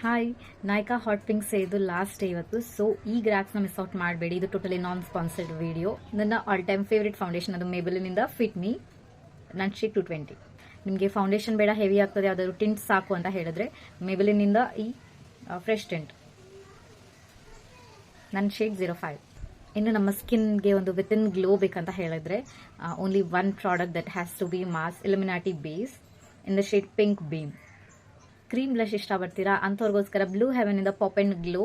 Hi Nykaa hot ಪಿಂಕ್ಸ್ ಇದು last day ಇವತ್ತು. So ಈ ಗ್ರಾಕ್ಸ್ನ ಮಿಸ್ ಔಟ್ ಮಾಡಬೇಡಿ. ಇದು ಟೋಟಲಿ ನಾನ್ ಸ್ಪಾನ್ಸರ್ಡ್ ವಿಡಿಯೋ ನನ್ನ ಆಲ್ ಟೈಮ್ ಫೇವ್ರೆಟ್ ಫೌಂಡೇಶನ್ ಅದು ಮೇಬಲಿನಿಂದ ಫಿಟ್ ಮೀ ನನ್ ಶೀಟ್ ಟು ಟ್ವೆಂಟಿ ನಿಮಗೆ ಫೌಂಡೇಶನ್ ಬೇಡ ಹೆವಿ ಆಗ್ತದೆ, ಯಾವ್ದಾದ್ರು ಟಿಂಟ್ ಸಾಕು ಅಂತ ಹೇಳಿದ್ರೆ ಮೇಬಲಿನಿಂದ ಈ ಫ್ರೆಶ್ ಟಿಂಟ್ ನನ್ನ ಶೇಡ್ ಜೀರೋ ಫೈವ್ ಇನ್ನು ನಮ್ಮ ಸ್ಕಿನ್ಗೆ ಒಂದು ವಿತಿನ್ ಗ್ಲೋ ಬೇಕಂತ ಹೇಳಿದ್ರೆ only one product that has to be must illuminati base in the shade pink beam cream blush ಇಷ್ಟಪಡ್ತೀರಾ ಅಂಥವ್ರಿಗೋಸ್ಕರ ಬ್ಲೂ ಹೆವೆನ್ ಇಂದ pop and glow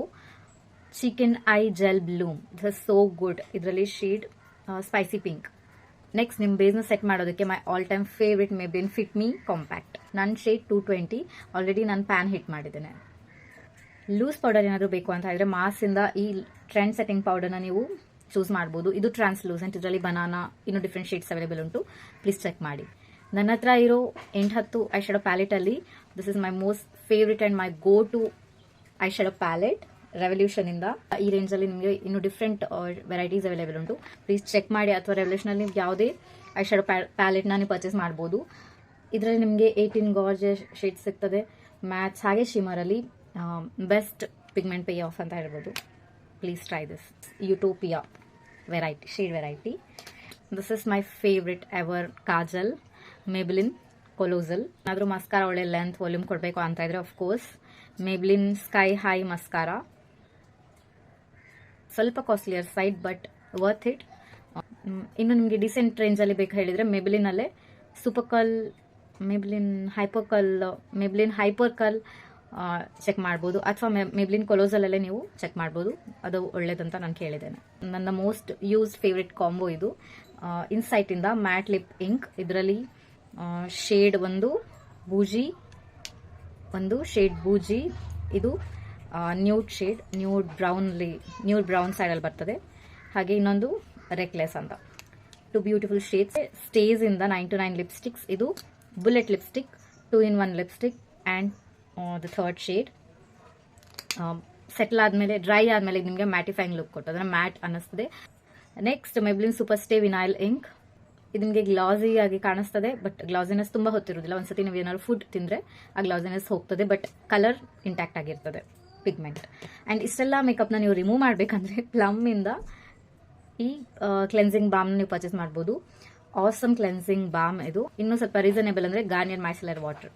chicken eye gel bloom it's so good ಇದರಲ್ಲಿ shade spicy pink next ನಿಮ್ಮ ಬೇಸ್ನ set ಮಾಡೋದಕ್ಕೆ my all time favourite Maybelline fit me compact ನನ್ನ shade two twenty already ನಾನು pan hit ಮಾಡಿದ್ದೇನೆ. Loose powder ಏನಾದರೂ ಬೇಕು ಅಂತ ಹೇಳಿದ್ರೆ ಮಾಸಿಂದ ಈ ಟ್ರೆಂಡ್ ಸೆಟ್ಟಿಂಗ್ ಪೌಡರ್ನ ನೀವು ಚೂಸ್ ಮಾಡ್ಬೋದು. ಇದು ಟ್ರಾನ್ಸ್ಲೂಸೆಂಟ್ ಇದರಲ್ಲಿ ಬನಾನಾ ಇನ್ನು ಡಿಫ್ರೆಂಟ್ ಶೇಡ್ಸ್ ಅವೈಲೇಬಲ್ ಉಂಟು. ಪ್ಲೀಸ್ ಚೆಕ್ ಮಾಡಿ. ನನ್ನ ಹತ್ರ ಇರೋ ಎಂಟು ಹತ್ತು eye palette ಪ್ಯಾಲೆಟಲ್ಲಿ this is my most favourite and my go to eye shadow palette ರೆವಲ್ಯೂಷನಿಂದ ಈ ರೇಂಜಲ್ಲಿ ನಿಮಗೆ ಇನ್ನು ಡಿಫ್ರೆಂಟ್ ವೆರೈಟೀಸ್ ಅವೈಲೇಬಲ್ ಉಂಟು. ಪ್ಲೀಸ್ ಚೆಕ್ ಮಾಡಿ, ಅಥವಾ ರೆವಲ್ಯೂಷನಲ್ಲಿ ನಿಮ್ಗೆ ಯಾವುದೇ ಐ ಶಡೋ ಪ್ಯಾಲೆಟ್ನ ನೀವು ಪರ್ಚೇಸ್ ಮಾಡ್ಬೋದು. ಇದರಲ್ಲಿ ನಿಮಗೆ ಏಯ್ಟೀನ್ ಗಾರ್ಜ್ ಶೇಡ್ ಸಿಗ್ತದೆ. ಮ್ಯಾಚ್ ಹಾಗೆ ಶಿಮರಲ್ಲಿ ಬೆಸ್ಟ್ ಪಿಗ್ಮೆಂಟ್ ಪೇ ಆಫ್ ಅಂತ ಹೇಳ್ಬೋದು. Please try this utopia variety shade variety this is my favourite ever kajal. Maybelline colossal ಏನಾದರೂ ಮಸ್ಕಾರ ಒಳ್ಳೆ ಲೆಂತ್ ವಾಲ್ಯೂಮ್ ಕೊಡಬೇಕು ಅಂತ ಇದ್ರೆ course Maybelline sky high mascara ಸ್ವಲ್ಪ costlier side but worth it ಇನ್ನು ನಿಮಗೆ ಡಿಸೆಂಟ್ ರೇಂಜಲ್ಲಿ ಬೇಕು ಹೇಳಿದರೆ ಅಲ್ಲೇ super curl Maybelline hyper curl Maybelline hyper curl check ಮಾಡ್ಬೋದು. ಅಥವಾ ಮೇಬ್ಲಿನ್ ಕೊಲೋಸಲ್ಲೇ ನೀವು ಚೆಕ್ ಮಾಡ್ಬೋದು. ಅದು ಒಳ್ಳೇದಂತ ನಾನು ಕೇಳಿದ್ದೇನೆ. ನನ್ನ ಮೋಸ್ಟ್ ಯೂಸ್ಡ್ ಫೇವ್ರೆಟ್ ಕಾಂಬೋ ಇದು. ಇನ್ಸೈಟಿಂದ ಮ್ಯಾಟ್ ಲಿಪ್ ಇಂಕ್ ಇದರಲ್ಲಿ ಶೇಡ್ ಒಂದು ಬೂಜಿ ಒಂದು ಶೇಡ್ ಬೂಜಿ ಇದು nude shade nude brownly nude brown ಸೈಡಲ್ಲಿ ಬರ್ತದೆ. ಹಾಗೆ ಇನ್ನೊಂದು ರೆಕ್ಲೆಸ್ ಅಂತ. ಟು ಬ್ಯೂಟಿಫುಲ್ ಶೇಡ್ಸ್ ಸ್ಟೇಸ್ ಇಂದ ನೈನ್ ಟು ನೈನ್ ಲಿಪ್ಸ್ಟಿಕ್ಸ್ ಇದು bullet lipstick two in one lipstick and the third shade settle ಆದಮೇಲೆ ಡ್ರೈ ಆದಮೇಲೆ ನಿಮಗೆ ಮ್ಯಾಟಿಫೈಂಗ್ ಲುಕ್ ಕೊಟ್ಟು ಅಂದರೆ ಮ್ಯಾಟ್ ಅನ್ನಿಸ್ತದೆ. Next Maybelline super stay vinyl ink ಇದು ನಿಮಗೆ ಗ್ಲಾಸಿ ಆಗಿ ಕಾಣಿಸ್ತದೆ ಬಟ್ ಗ್ಲಾಸಿನೆಸ್ ತುಂಬ ಹೊತ್ತಿರೋದಿಲ್ಲ ಒಂದ್ಸತಿ ನೀವು ಏನಾದ್ರು ಫುಡ್ ತಿಂದರೆ ಆ ಗ್ಲಾಸಿನೆಸ್ ಹೋಗ್ತದೆ ಬಟ್ ಕಲರ್ ಇಂಟ್ಯಾಕ್ಟ್ ಆಗಿರ್ತದೆ ಪಿಗ್ಮೆಂಟ್ ಆ್ಯಂಡ್ ಇಷ್ಟೆಲ್ಲ ಮೇಕಪ್ನ ನೀವು ರಿಮೂವ್ ಮಾಡಬೇಕಂದ್ರೆ ಪ್ಲಮ್ಮಿಂದ ಈ ಕ್ಲೆನ್ಸಿಂಗ್ ಬಾಮ್ ನೀವು ಪರ್ಚೇಸ್ ಮಾಡ್ಬೋದು. ಆಸಮ್ ಕ್ಲೆನ್ಸಿಂಗ್ ಬಾಮ್ ಇದು. ಇನ್ನೂ ಸ್ವಲ್ಪ ರೀಸನೇಬಲ್ ಅಂದರೆ ಗಾರ್ನಿಯರ್ ಮೈಸಲರ್ ವಾಟರ್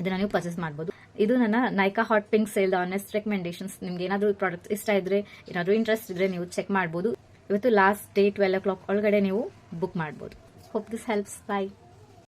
ಇದನ್ನು ನೀವು ಪರ್ಚೇಸ್ ಮಾಡ್ಬೋದು. ಇದು ನನ್ನ Nykaa hot pink sale honest recommendations ನಿಮ್ಗೆ ಏನಾದರೂ ಪ್ರಾಡಕ್ಟ್ ಇಷ್ಟ ಇದ್ರೆ, ಏನಾದರೂ ಇಂಟ್ರೆಸ್ಟ್ ಇದ್ರೆ ನೀವು ಚೆಕ್ ಮಾಡ್ಬೋದು. ಇವತ್ತು last day twelve o'clock ಒಳಗಡೆ ನೀವು ಬುಕ್ ಮಾಡ್ಬೋದು. Hope this helps by